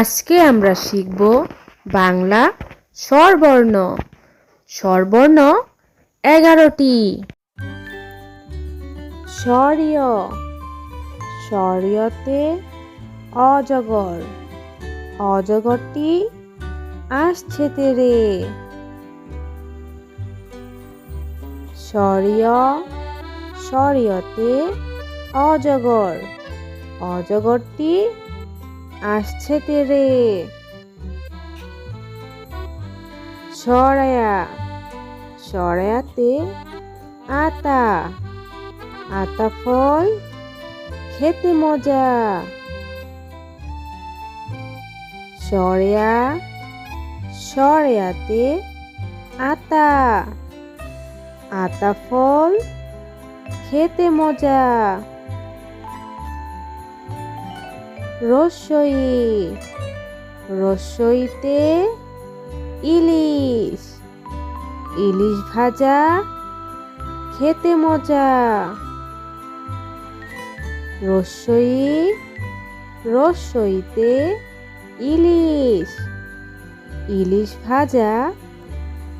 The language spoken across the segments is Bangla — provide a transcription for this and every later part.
আজকে আমরা শিখব বাংলা স্বরবর্ণ। স্বরবর্ণ এগারোটি। স্বরীয়। স্বরীয়তে অজগর। অজগরটি আসছে তেরে। স্বরীয়। স্বরীয়তে অজগর। অজগরটি আসছে তেরে। সরায়া, সরায়াতে আতা আতা ফল, খেতে মজা। সরেয়া, সরেয়াতে আতা আতা ফল, খেতে মজা। রসই, রসইতে ইলিশ ইলিশ ভাজা, খেতে মজা। রসই, রসইতে ইলিশ ইলিশ ভাজা,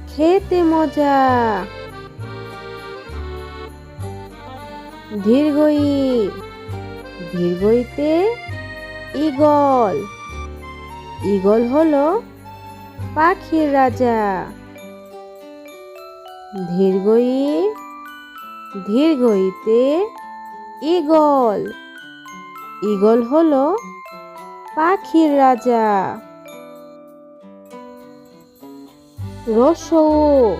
খেতে মজা। দীর্ঘই দীর্ঘইতে ঈগল। ঈগল হলো পাখির রাজা। দীর্ঘই দীর্ঘইতে ঈগল। ঈগল হলো পাখির রাজা। রসৌ,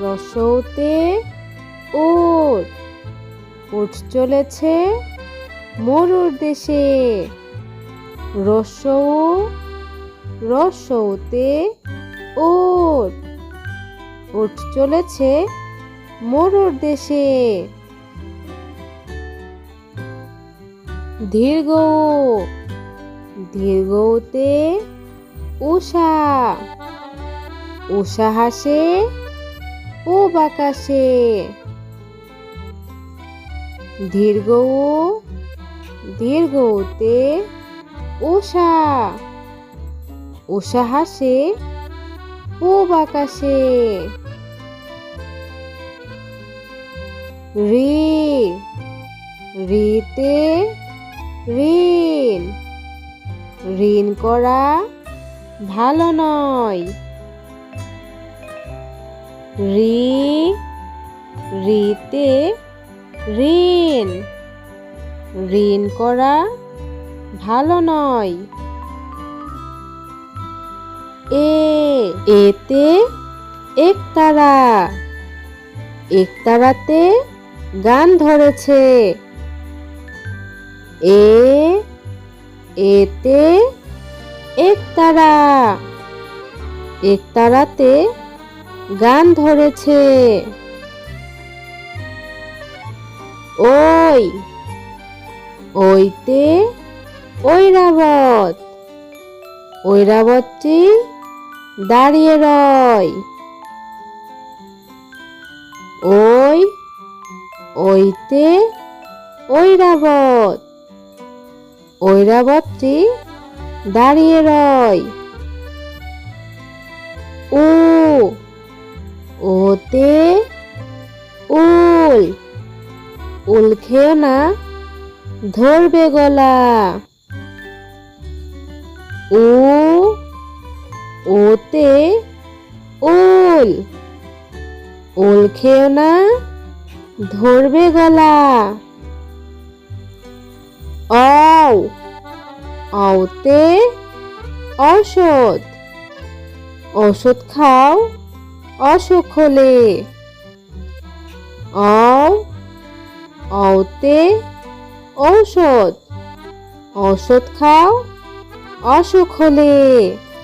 রসৌতে উট। উঠ চলেছে মরুর দেশে। রসৌ রসৌতে উট উঠ চলেছে মরুর দেশে। দীর্ঘ দীর্ঘতে উষা। উষা হাসে ও বাকাশে দীর্ঘ দীর্ঘতে উষা উষা হাসে, পূব আকাশে। রি, রিতে ঋণ। ঋণ করা ভালো নয়। রি, রিতে ঋণ। ঋণ করা ভালো নয়। এ, এতে একতারা। একতারাতে গান ধরেছে। এ, এতে একতারা। একতারাতে গান ধরেছে। ওই ওইতে ঐরাবত। ঐরাবতটি দাঁড়িয়ে রয়। ওই, ওইতে ঐরাবত। ঐরাবতটি দাঁড়িয়ে রয়। উ, ওতে উল। উল খেও না ধরবে গলা। উ ওতে উল ওল খেও না, ধরবে গলা। অও, অওতে ঔষধ ওষুধ খাও অসুখ হলে অও, অওতে ঔষধ। ঔষধ খাও অসুখ হলে